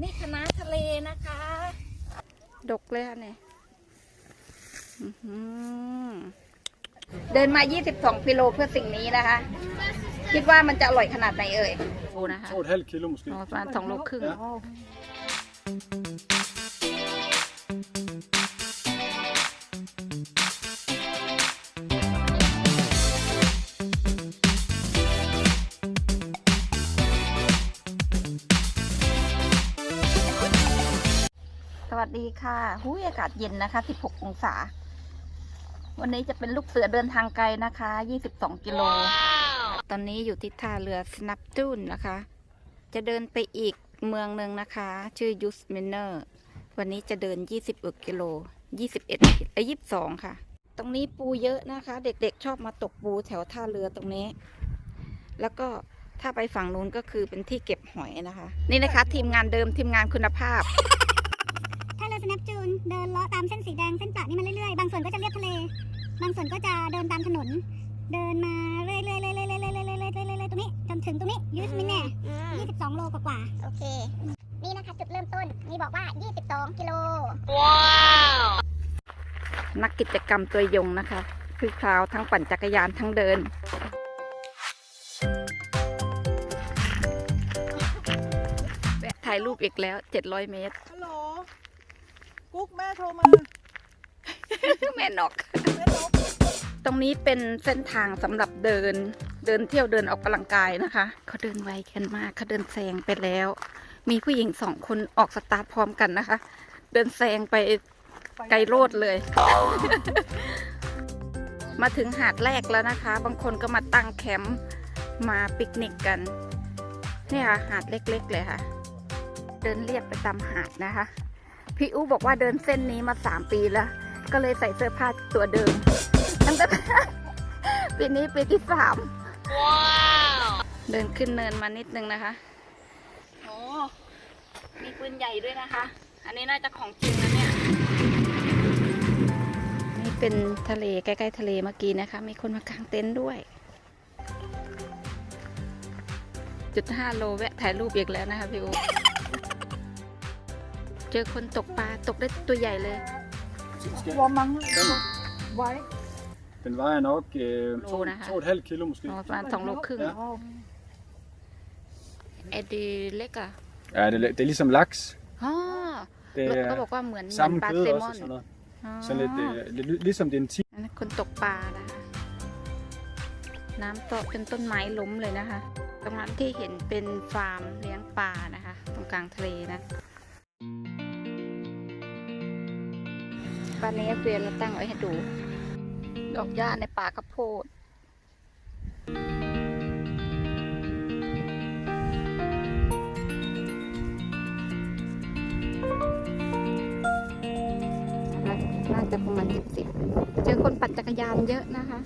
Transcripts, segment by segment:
นี่คณะทะเลนะคะ ดกเลยค่ะเนี่ยอื้อหือเดินมา 22กิโลเพื่อสิ่งนี้นะคะ คิดว่ามันจะอร่อยขนาดไหนเอ่ยโอ้นะคะ To et halvt kilo måske. อ๋อประมาณสองโลครึ่ง ค่ะหูยอากาศเย็นนะคะ 16 องศา วันนี้จะเป็นลูกเสือเดินทางไกลนะคะ 22 กิโล ตอนนี้อยู่ที่ท่าเรือสนับจูนนะคะ จะเดินไปอีกเมืองหนึ่งนะคะ ชื่อยูสเมนเนอร์ วันนี้จะเดิน 21 กิโล 21เอ้ย22 ค่ะ ตรงนี้ปูเยอะนะคะ เด็กๆชอบมาตกปูแถวท่าเรือตรงนี้ แล้วก็ถ้าไปฝั่งนู้นก็คือเป็นที่เก็บหอยนะคะ นี่นะคะ ทีมงานเดิมทีมงานคุณภาพ สแนปจูนเดินเลาะตามเส้นสีแดงเส้นประนี่มาเรื่อยๆ บางส่วนก็จะเลียบทะเล บางส่วนก็จะเดินตามถนน เดินมาเรื่อยๆเรื่อยๆเรื่อยๆเรื่อยๆเรื่อยๆเรื่อยๆเรื่อยๆตรงนี้จนถึงตรงนี้ยูสมินแน่22โลกว่าๆโอเค นี่นะคะจุดเริ่มต้นนี่บอกว่า 22 กิโลนักกิจกรรมตัวยงนะคะคือคราวทั้งปั่นจักรยานทั้งเดินแวะถ่ายรูปอีกแล้ว 700 เมตร ฮัลโหล กุ๊กแม่โทรมา แม่นอกแม่นกตรงนี้เป็นเส้นทางสำหรับเดิน เดินเที่ยวเดินออกกำลังกายนะคะเขาเดินไวกันมากเขาเดินแซงไปแล้ว มีผู้หญิงสองคนออกสตาร์ทพร้อมกันนะคะ เดินแซงไปไกลโลดเลย มาถึงหาดแรกแล้วนะคะ บางคนก็มาตั้งแคมป์มาปิกนิกกัน เนี่ยค่ะหาดเล็กๆเลยค่ะ เดินเรียบไปตามหาดนะคะ พี่อูบอกว่าเดินเส้นนี้มาสามปีแล้ว ก็เลยใส่เสื้อผ้าตัวเดิมตั้งแต่ปีนี้ปีที่สามเดินขึ้นเนินมานิดนึงนะคะโอ้มีปืนใหญ่ด้วยนะคะ อันนี้น่าจะของจริงนะเนี่ย นี่เป็นทะเลใกล้ๆทะเลเมื่อกี้นะคะ มีคนมากางเต็นท์ด้วย จุดห้าโลแวะถ่ายรูปอีกแล้วนะคะพี่อู เจอคนตกปลาตกได้ตัวใหญ่เลย Så skal- Hvor mange Den, vej? den vejer nok øh, to, Låne her. to og et halvt kilo måske. อ๋อประมาณสองโลครึ่ง Ja. Wow. ไอดีเล็กอะ Ja, det, er- det er ligesom laks. อ๋อ Det เขาบ er อกว่าเหมือนเหมือน samme ปลา kød เซล også มอ og น sådan noget. อ๋อ Sådan lidt, øh, lidt ligesom det er en 10. อันนั้นคนตกปลานะคะน้ำตกเป็นต้นไม้ล้มเลยนะคะ ตรงนั้นที่เห็นเป็นฟาร์มเลี้ยงปลานะคะ ตรงกลางทะเลนะ ปลาเนี้ยเกวียนเราตั้งไว้ให้ดู ดอกหญ้าในป่าข้าวโพดน่าจะประมาณสิบสิบเจอคนปั่นจักรยานเยอะนะคะ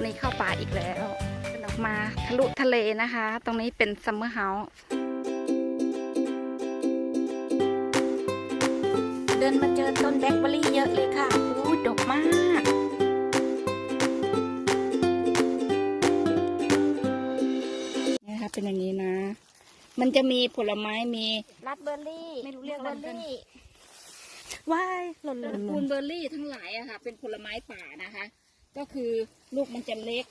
อนนี้เข้าป่าอีกแล้วเดินออกมาทะลุทะเลนะคะ ตรงนี้เป็นซัมเมอร์เฮาส์เดินมาเจอต้นแบล็คเบอร์รี่เยอะเลยค่ะอู้ดกมากนี่นะคะเป็นอย่างนี้นะ มันจะมีผลไม้มี รัดเบอร์รี่ไม่รู้เรียกอะไรเหมือนกันว้ายหล่นตเลระยกูลเบอร์รี่ทั้งหลายอะค่ะ เป็นผลไม้ป่านะคะ ก็คือลูกมันจะเล็ก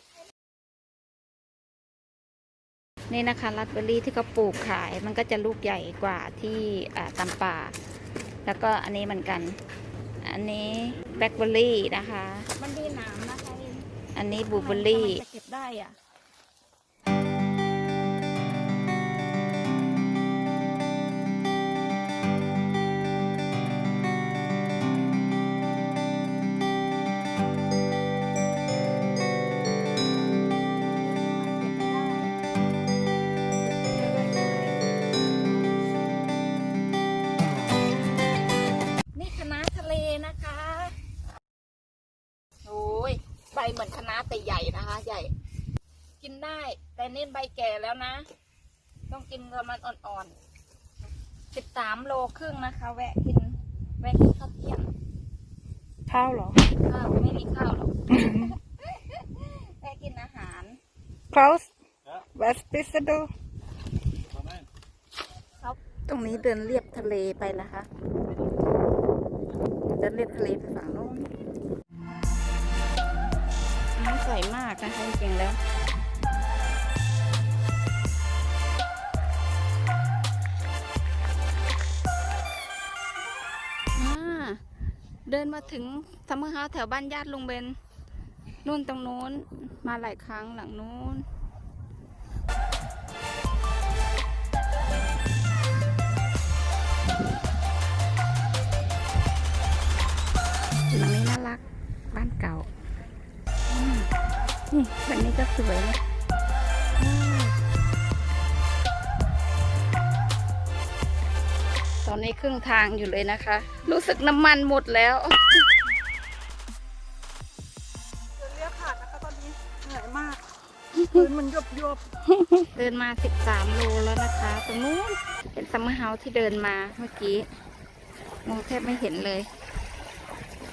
นี่นะคะรัสเบอร์รี่ที่เขาปลูกขายมันก็จะลูกใหญ่กว่าที่อ่าตามป่า แล้วก็อันนี้เหมือนกัน อันนี้แบล็คเบอร์รี่นะคะ มันดีหนามนะคะอันนี้บลูเบอร์รี่จะเก็บได้อะ เหมือนคณะแต่ใหญ่นะคะ ใหญ่ กินได้ แต่นี่ใบแก่แล้วนะ ต้องกินกับมันอ่อนๆสิบสามโลครึ่งนะคะ แวะกิน แวะกินข้าวเที่ยงข้าวเหรอข้าวไม่มีข้าวหรอกแวะกินอาหาร Klaus Ja. was bist du Kom ind. ตรงนี้เดินเรียบทะเลไปนะคะ เดินเรียบทะเลไปฝั่งโน้น น้ำใสมากนะคะจริงๆแล้วอ่าเดินมาถึงซัมเมอร์เฮาส์แถวบ้านญาติลุงเบนนู่นตรงโน้น มาหลายครั้งหลังนู้น นี่หลังนี้ก็สวยนะอืมตอนนี้ครึ่งทางอยู่เลยนะคะ รู้สึกน้ำมันหมดแล้วเดินเรียกขาดนะคะตอนนี้เหนื่อยมากพื้นมันยบยบเดินมา 13 โลแล้วนะคะ ตรงนู้นเป็นซัมเมอร์เฮาส์ที่เดินมาเมื่อกี้มองแทบไม่เห็นเลย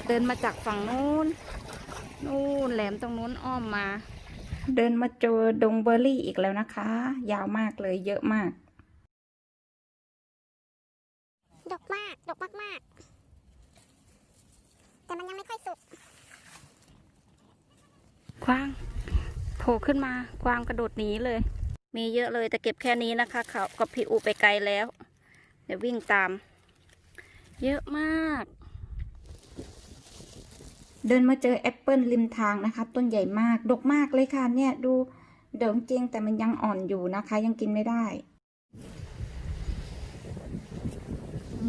เดินมาจากฝั่งนู้น นู่นแหลมตรงนู้นอ้อมมา เดินมาเจอดงเบอร์รี่อีกแล้วนะคะ ยาวมากเลยเยอะมาก ดกมาก ดกมากมากๆแต่มันยังไม่ค่อยสุกกวางโผล่ขึ้นมากวางกระโดดหนีเลย มีเยอะเลยแต่เก็บแค่นี้นะคะเขากับพี่อูไปไกลแล้ว เดี๋ยววิ่งตาม เยอะมาก เดินมาเจอแอปเปิลริมทางนะคะ ต้นใหญ่มาก ดกมากเลยค่ะ เนี่ยดูเดี๋ยวจริงแต่มันยังอ่อนอยู่นะคะ ยังกินไม่ได้อ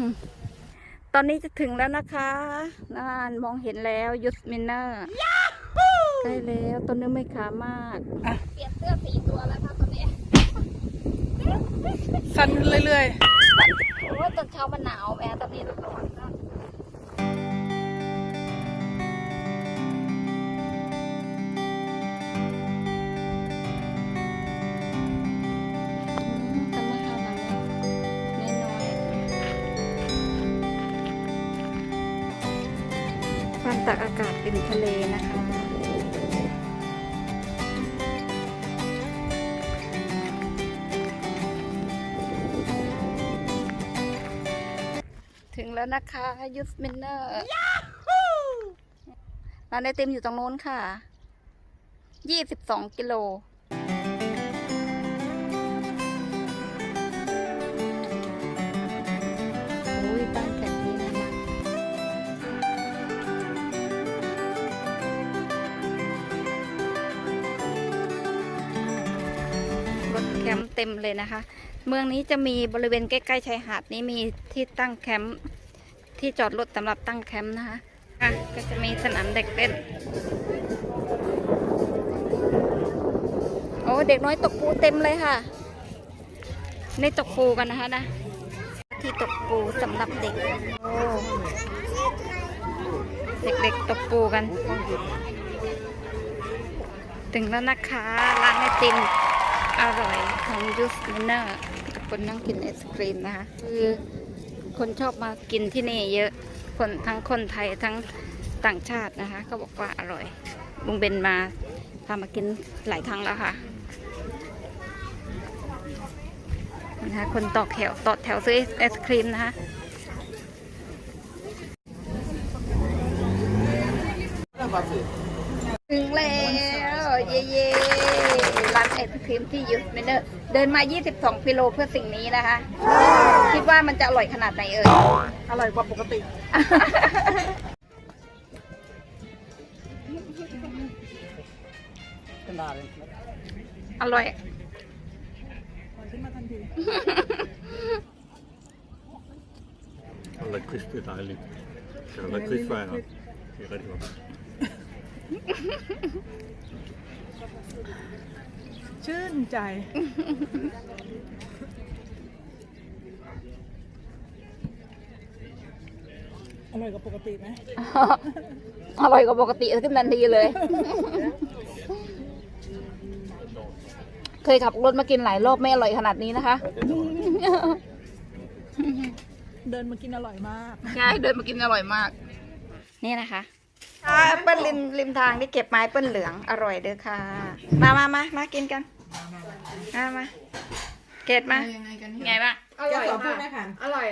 มตอนนี้จะถึงแล้วนะคะน่านมองเห็นแล้วยุสมินเนอร์ใกล้แล้วต้นเนื้อไม่ขามากเปลี่ยนเสื้อสีตัวแล้วค่ะตอนนี้ๆสั่นเรื่อยโอ้ยตอนเช้ามันหนาวแม้ตอนนี้ร้อน ตากอากาศริมทะเลนะคะ ถึงแล้วนะคะยูสมินเนอร์ร้านไอติมอยู่ตรงโน้นค่ะยี่สิบสองกิโล เต็มเลยนะคะ เมืองนี้จะมีบริเวณใกล้ๆชายหาดนี้มีที่ตั้งแคมป์ที่จอดรถสำหรับตั้งแคมป์นะคะะก็จะมีสนามเด็กเล่นโอ้เด็กน้อยตกปูเต็มเลยค่ะในตกปูกันนะคะนะ ที่ตกปูสำหรับเด็กโอ้เด็กๆตกปูกัน ถึงแล้วนะคะร้านไอติม อร่อยของยูสมิเนอร์กับคนนั่งกินไอศครีมนะคะ คือคนชอบมากินที่นี่เยอะคนทั้งคนไทยทั้งต่างชาตินะคะก็บอกว่าอร่อยลุงเบนมาพามากินหลายครั้งแล้วค่ะนะคะคนต่อแถวต่อแถวซื้อไอศครีมนะคะถึงแล้ว เย้ ไอศครีมที่ยูสมินเนอร์เดินมา 22กิโลเพื่อสิ่งนี้นะคะ คิดว่ามันจะอร่อยขนาดไหนเอ่ยๆอร่อยกว่าปกติอร่อย ขึ้นมาทันที Og lakrids, det er dejligt. Kan du lakridsvejen op? Det er rigtig godt. ชื่นใจ อร่อยกว่าปกติไหมอร่อยกว่าปกติขึ้นทันทีเลย เคยขับรถมากินหลายรอบไม่อร่อยขนาดนี้นะคะ เดินมากินอร่อยมาก ใช่ เดินมากินอร่อยมาก นี่นะคะอ่าแอปเปิ้ลริมริมทางที่เก็บไม้เปิ้ลเหลืองอร่อยเด้อค่ะ มามามามากินกัน มามาเกดมา ยังไงกันไงบ้างอร่อยค่ะอร่อย